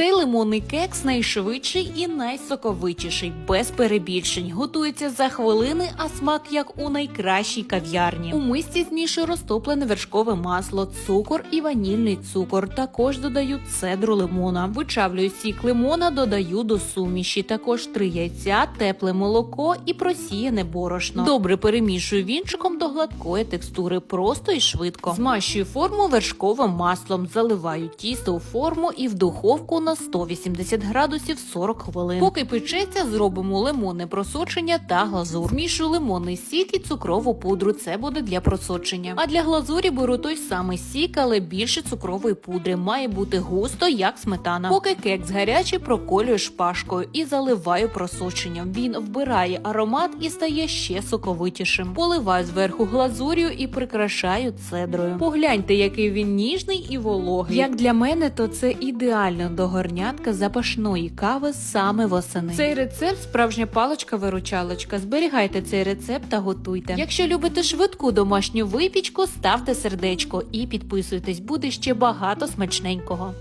Цей лимонний кекс найшвидший і найсоковитіший, без перебільшень. Готується за хвилини, а смак як у найкращій кав'ярні. У мисці змішую розтоплене вершкове масло, цукор і ванільний цукор. Також додаю цедру лимона. Вичавлюю сік лимона, додаю до суміші. Також три яйця, тепле молоко і просіяне борошно. Добре перемішую вінчиком до гладкої текстури, просто і швидко. Змащую форму вершковим маслом, заливаю тісто у форму і в духовку на 180 градусів 40 хвилин. Поки печеться, зробимо лимонне просочення та глазур. Змішую лимонний сік і цукрову пудру. Це буде для просочення. А для глазурі беру той самий сік, але більше цукрової пудри. Має бути густо, як сметана. Поки кекс гарячий, проколюю шпажкою і заливаю просоченням. Він вбирає аромат і стає ще соковитішим. Поливаю зверху глазур'ю і прикрашаю цедрою. Погляньте, який він ніжний і вологий. Як для мене, то це ідеально до горнятка запашної кави саме восени. Цей рецепт справжня паличка-виручалочка. Зберігайте цей рецепт та готуйте. Якщо любите швидку домашню випічку, ставте сердечко і підписуйтесь. Буде ще багато смачненького.